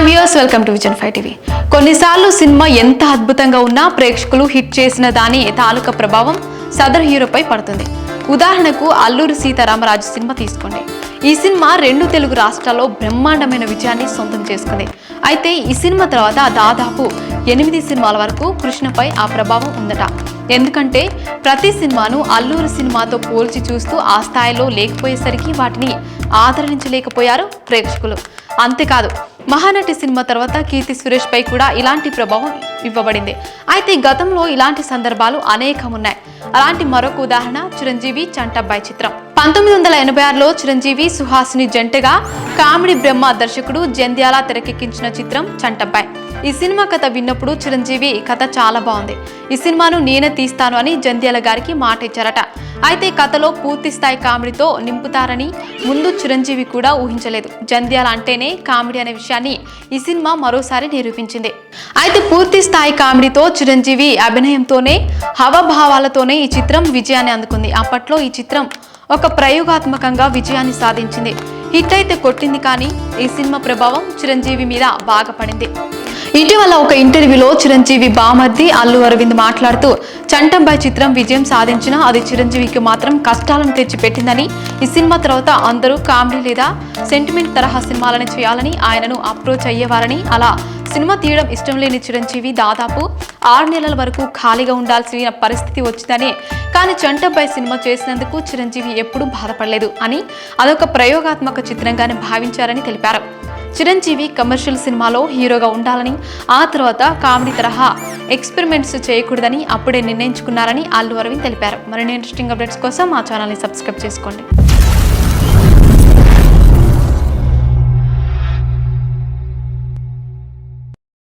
Hi viewers welcome to vision five TV కొన్నిసార్లు cinema ఎంత అద్భుతంగా ఉన్నా ప్రేక్షకులు హిట్ చేసిన దాని తాలూకా ప్రభావం సదర్ హీరోపై పడుతుంది. ఉదాహరణకు అల్లూరి సీతారామరాజు సినిమా తీసుకోండి. ఈ సినిమా రెండు తెలుగు రాష్ట్రాల్లో బ్రహ్మాండమైన విజయాన్ని సొంతం చేసుకుంది. అయితే ఈ సినిమా తర్వాత దాదాపు ఎనిమిది సినిమాల వరకు కృష్ణపై ఆ ప్రభావం ఉందట. ఎందుకంటే ప్రతి సినిమాను అల్లూరి సినిమాతో పోల్చి చూస్తూ ఆ స్థాయిలో లేకపోయేసరికి వాటిని ఆదరించలేకపోయారు ప్రేక్షకులు. అంతేకాదు మహానటి సినిమా తర్వాత కీర్తి సురేష్ పై కూడా ఇలాంటి ప్రభావం ఇవ్వబడింది. అయితే గతంలో ఇలాంటి సందర్భాలు అనేకం ఉన్నాయి అలాంటి మరొక ఉదాహరణ చిరంజీవి చంటబ్బాయి చిత్రం. పంతొమ్మిది వందల ఎనభై ఆరులో చిరంజీవి సుహాసిని జంటగా కామెడీ బ్రహ్మ దర్శకుడు జంధ్యాల తెరకెక్కించిన చిత్రం చంటబ్బాయి. ఈ సినిమా కథ విన్నప్పుడు చిరంజీవి కథ చాలా బాగుంది. ఈ సినిమాను నేనే తీస్తాను అని జంధ్యాల గారికి మాట ఇచ్చారట అయితే కథలో పూర్తి స్థాయి కామెడీతో నింపుతారని ముందు చిరంజీవి కూడా ఊహించలేదు. జంధ్యాల అంటేనే కామెడీ అనే విషయాన్ని ఈ సినిమా మరోసారి నిరూపించింది. అయితే పూర్తి స్థాయి కామెడీతో చిరంజీవి అభినయంతోనే హవభావాలతోనే ఈ చిత్రం విజయాన్ని అందుకుంది. అప్పట్లో ఈ చిత్రం ఒక ప్రయోగాత్మకంగా విజయాన్ని సాధించింది. హిట్ అయితే కొట్టింది కానీ ఈ సినిమా ప్రభావం చిరంజీవి మీద బాగా పడింది. ఇటీవల ఒక ఇంటర్వ్యూలో చిరంజీవి బామర్ది అల్లు అరవింద్ మాట్లాడుతూ చంటంబాయ్ చిత్రం విజయం సాధించినా అది చిరంజీవికి మాత్రం కష్టాలను తెచ్చిపెట్టిందని ఈ సినిమా తర్వాత అందరూ కామెడీ లేదా సెంటిమెంట్ తరహా సినిమాలని చేయాలని ఆయనను అప్రోచ్ అయ్యేవారని అలా సినిమా తీయడం ఇష్టం లేని చిరంజీవి దాదాపు ఆరు నెలల వరకు ఖాళీగా ఉండాల్సిన పరిస్థితి వచ్చిందని కానీ చంటబ్బాయ్ సినిమా చేసినందుకు చిరంజీవి ఎప్పుడూ బాధపడలేదు అని అదొక ప్రయోగాత్మక చిత్రంగానే భావించారని తెలిపారు. చిరంజీవి కమర్షియల్ సినిమాలో హీరోగా ఉండాలని ఆ తర్వాత కామెడీ తరహా ఎక్స్పెరిమెంట్స్ చేయకూడదని అప్పుడే నిర్ణయించుకున్నారని అల్లు అరవింద్ తెలిపారు. మరిన్ని ఇంట్రెస్టింగ్ అప్డేట్స్ కోసం మా ఛానల్ని సబ్స్క్రైబ్ చేసుకోండి.